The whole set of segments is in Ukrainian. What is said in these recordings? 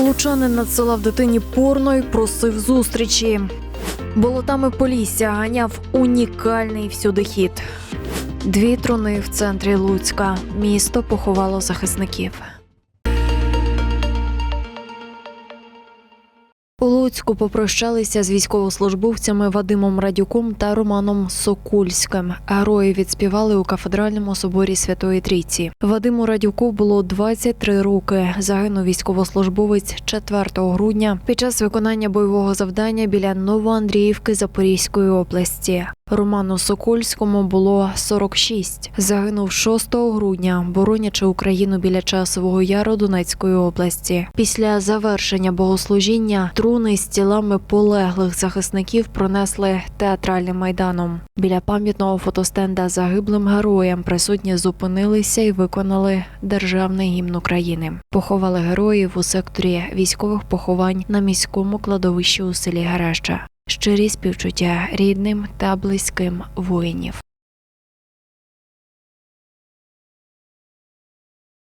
Лучанин надсилав дитині порно і просив зустрічі. Болотами Полісся ганяв унікальний всюди хід. Дві труни в центрі Луцька. Місто поховало захисників. Луцьку попрощалися з військовослужбовцями Вадимом Радюком та Романом Сокульським. Герої відспівали у кафедральному соборі Святої Трійці. Вадиму Радюку було 23 роки. Загинув військовослужбовець 4 грудня під час виконання бойового завдання біля Новоандріївки Запорізької області. Роману Сокольському було 46. Загинув 6 грудня, боронячи Україну біля часового яру Донецької області. Після завершення богослужіння труни з тілами полеглих захисників пронесли театральним майданом. Біля пам'ятного фотостенда загиблим героям присутні зупинилися і виконали державний гімн України. Поховали героїв у секторі військових поховань на міському кладовищі у селі Гереща. Щирі співчуття рідним та близьким воїнів.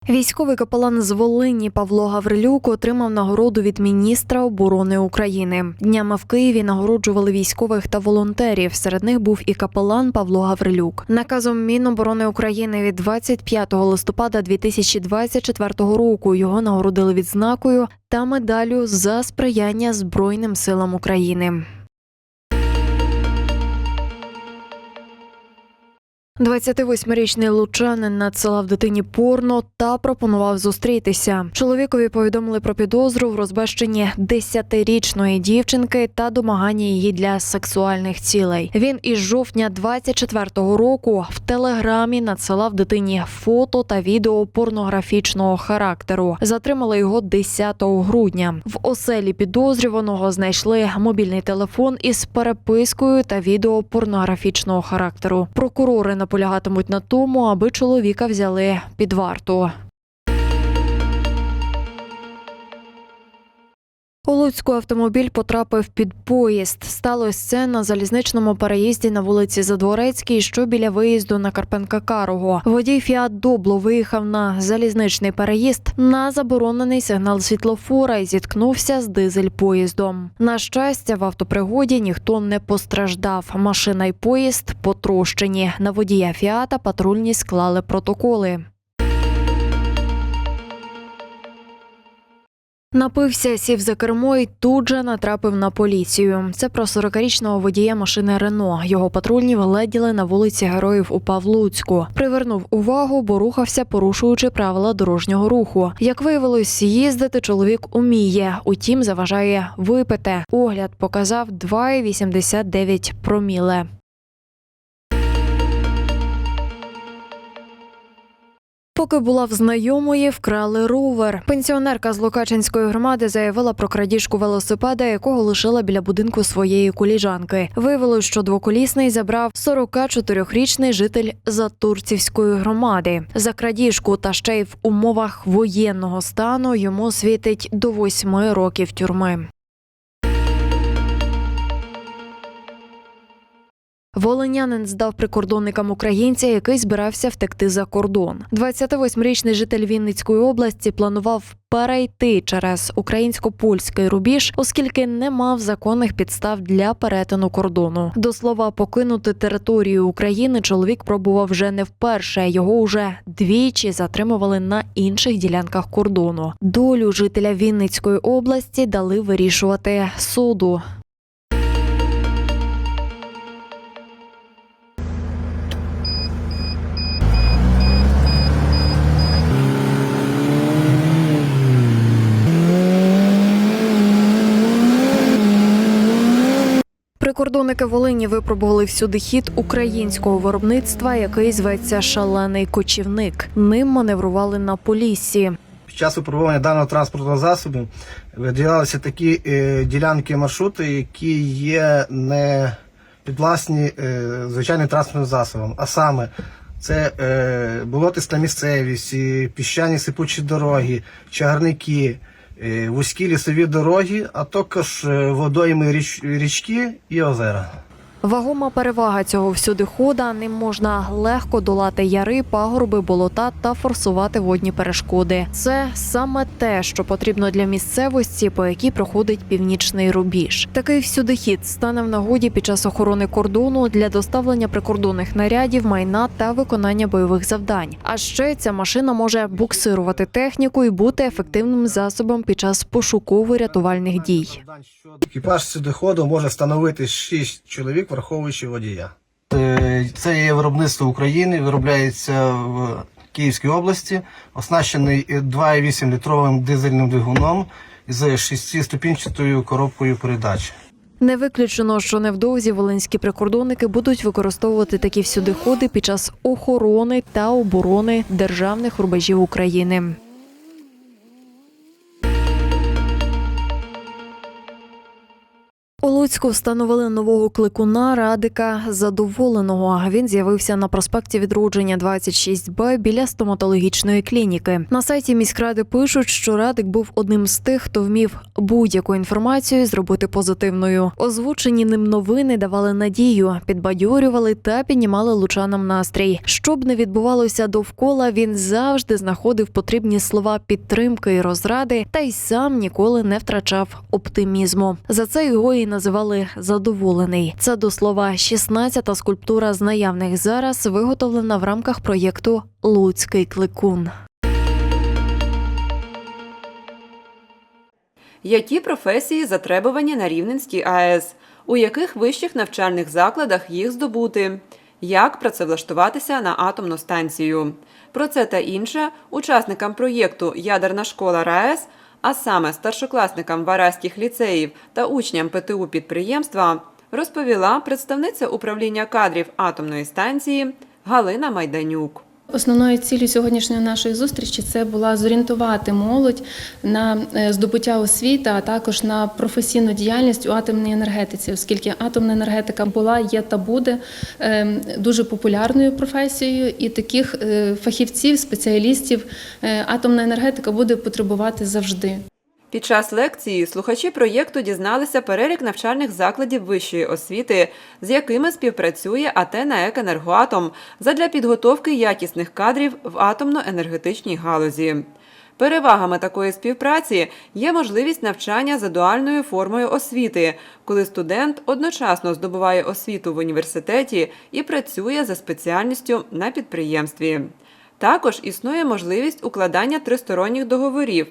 Військовий капелан з Волині Павло Гаврилюк отримав нагороду від міністра оборони України. Днями в Києві нагороджували військових та волонтерів. Серед них був і капелан Павло Гаврилюк. Наказом Міноборони України від 25 листопада 2024 року його нагородили відзнакою та медаллю за сприяння Збройним силам України. 28-річний лучанин надсилав дитині порно та пропонував зустрітися. Чоловікові повідомили про підозру в розбещенні 10-річної дівчинки та домагання її для сексуальних цілей. Він із жовтня 24-го року в телеграмі надсилав дитині фото та відео порнографічного характеру. Затримали його 10 грудня. В оселі підозрюваного знайшли мобільний телефон із перепискою та відео порнографічного характеру. Прокурори наполягатимуть на тому, аби чоловіка взяли під варту. У Луцьку автомобіль потрапив під поїзд. Сталося це на залізничному переїзді на вулиці Задворецькій, що біля виїзду на Карпенка Карого. Водій Фіат Добло виїхав на залізничний переїзд на заборонений сигнал світлофора і зіткнувся з дизель-поїздом. На щастя, в автопригоді ніхто не постраждав. Машина й поїзд потрощені. На водія Фіата патрульні склали протоколи. Напився, сів за кермо і тут же натрапив на поліцію. Це про 40-річного водія машини Рено. Його патрульні вледіли на вулиці Героїв у Павлуцьку. Привернув увагу, бо рухався, порушуючи правила дорожнього руху. Як виявилось, їздити чоловік уміє, утім заважає випити. Огляд показав 2,89 проміле. Поки була в знайомої, вкрали ровер. Пенсіонерка з Лукачинської громади заявила про крадіжку велосипеда, якого лишила біля будинку своєї коліжанки. Виявилось, що двоколісний забрав 44-річний житель Затурцівської громади. За крадіжку та ще й в умовах воєнного стану йому світить до восьми років тюрми. Волинянин здав прикордонникам українця, який збирався втекти за кордон. 28-річний житель Вінницької області планував перейти через українсько-польський рубіж, оскільки не мав законних підстав для перетину кордону. До слова, покинути територію України чоловік пробував вже не вперше. Його уже двічі затримували на інших ділянках кордону. Долю жителя Вінницької області дали вирішувати суду. Прикордонники Волині випробували всюди хід українського виробництва, який зветься шалений кочівник. Ним маневрували на поліссі. Під час випробування даного транспортного засобу виділялися такі е, ділянки маршрути, які є не підвласні е, звичайним транспортним засобам. А саме це е, болотиста місцевість, піщані сипучі дороги, чагарники, вузькі лісові дороги, а також е, водойми річ, річки і озера. Вагома перевага цього всюдихода ним можна легко долати яри, пагорби, болота та форсувати водні перешкоди. Це саме те, що потрібно для місцевості, по якій проходить північний рубіж. Такий всюдихід стане в нагоді під час охорони кордону для доставлення прикордонних нарядів, майна та виконання бойових завдань. А ще ця машина може буксирувати техніку і бути ефективним засобом під час пошуково-рятувальних дій. Екіпаж сюдоходу може становити 6 чоловік, враховуючи водія. Е, Це є виробництво України, виробляється в Київській області, оснащений 2,8 літровим дизельним двигуном з 6-ступінчатою коробкою передач. Не виключено, що невдовзі волинські прикордонники будуть використовувати такі всюдиходи під час охорони та оборони державних рубежів України. У Луцьку встановили нового кликуна Радика Задоволеного. Він з'явився на проспекті Відродження 26Б біля стоматологічної клініки. На сайті міськради пишуть, що Радик був одним з тих, хто вмів будь-яку інформацію зробити позитивною. Озвучені ним новини давали надію, підбадьорювали та піднімали лучанам настрій. Щоб не відбувалося довкола, він завжди знаходив потрібні слова підтримки і розради, та й сам ніколи не втрачав оптимізму. За це його і називали задоволений. Це до слова 16-та скульптура з наявних зараз виготовлена в рамках проєкту Луцький кликун. Які професії затребувані на Рівненській АЕС? У яких вищих навчальних закладах їх здобути? Як працевлаштуватися на атомну станцію? Про це та інше учасникам проєкту Ядерна школа РаЕС, а саме старшокласникам вараських ліцеїв та учням ПТУ підприємства, розповіла представниця управління кадрів атомної станції Галина Майданюк. Основною цілею сьогоднішньої нашої зустрічі це була зорієнтувати молодь на е, здобуття освіти, а також на професійну діяльність у атомній енергетиці, оскільки атомна енергетика була, є та буде е, дуже популярною професією, і таких е, фахівців, спеціалістів е, атомна енергетика буде потребувати завжди. Під час лекції слухачі проєкту дізналися перелік навчальних закладів вищої освіти, з якими співпрацює АТ «НАЕК Енергоатом задля підготовки якісних кадрів в атомно-енергетичній галузі. Перевагами такої співпраці є можливість навчання за дуальною формою освіти, коли студент одночасно здобуває освіту в університеті і працює за спеціальністю на підприємстві. Також існує можливість укладання тристоронніх договорів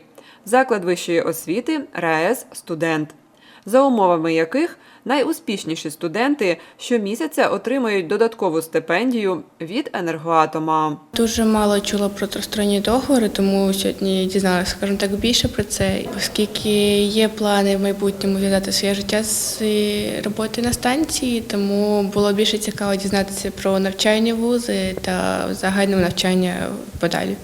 заклад вищої освіти, РаЕС, студент, за умовами яких найуспішніші студенти щомісяця отримують додаткову стипендію від енергоатома. Дуже мало чула про тристоронні договори, тому сьогодні дізналася, скажімо так, більше про це, оскільки є плани в майбутньому зв'язати своє життя з роботи на станції, тому було більше цікаво дізнатися про навчальні вузи та загальне навчання подалі.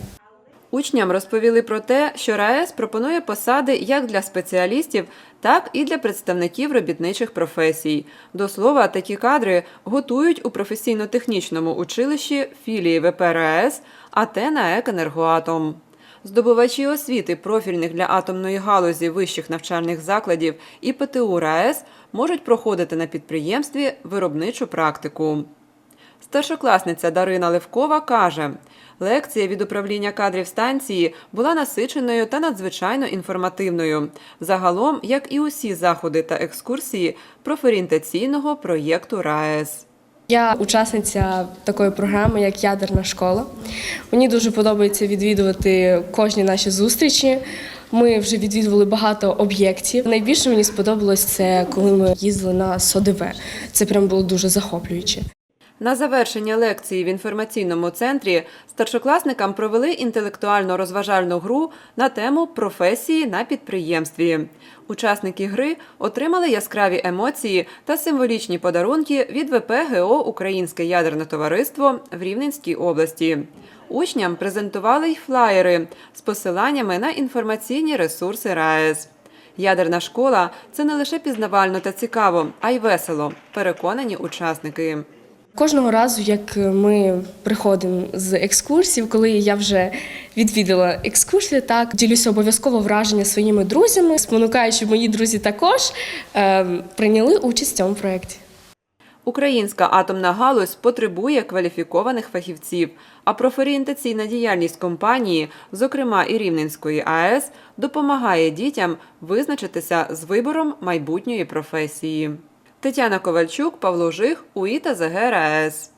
Учням розповіли про те, що РаЕС пропонує посади як для спеціалістів, так і для представників робітничих професій. До слова, такі кадри готують у професійно-технічному училищі філії ВП РаЕС АТ «НАЕК Енергоатом. Здобувачі освіти профільних для атомної галузі вищих навчальних закладів і ПТУ РаЕС можуть проходити на підприємстві виробничу практику. Старшокласниця Дарина Левкова каже, лекція від управління кадрів станції була насиченою та надзвичайно інформативною. Загалом, як і усі заходи та екскурсії профорієнтаційного проєкту РаЕС. Я учасниця такої програми, як ядерна школа. Мені дуже подобається відвідувати кожні наші зустрічі. Ми вже відвідували багато об'єктів. Найбільше мені сподобалось це, коли ми їздили на СОДВ. Це прям було дуже захоплююче. На завершення лекції в інформаційному центрі старшокласникам провели інтелектуально-розважальну гру на тему професії на підприємстві. Учасники гри отримали яскраві емоції та символічні подарунки від ВП ГО Українське ядерне товариство в Рівненській області. Учням презентували й флаєри з посиланнями на інформаційні ресурси РаЕС. Ядерна школа це не лише пізнавально та цікаво, а й весело. Переконані учасники. Кожного разу, як ми приходимо з екскурсів, коли я вже відвідала екскурсію, так ділюся обов'язково враження своїми друзями, спонукаю, щоб мої друзі також е, прийняли участь в цьому проєкті. Українська атомна галузь потребує кваліфікованих фахівців, а профорієнтаційна діяльність компанії, зокрема і Рівненської АЕС, допомагає дітям визначитися з вибором майбутньої професії. Тетяна Ковальчук, Павло Жих, УІТА ЗГРАЕС.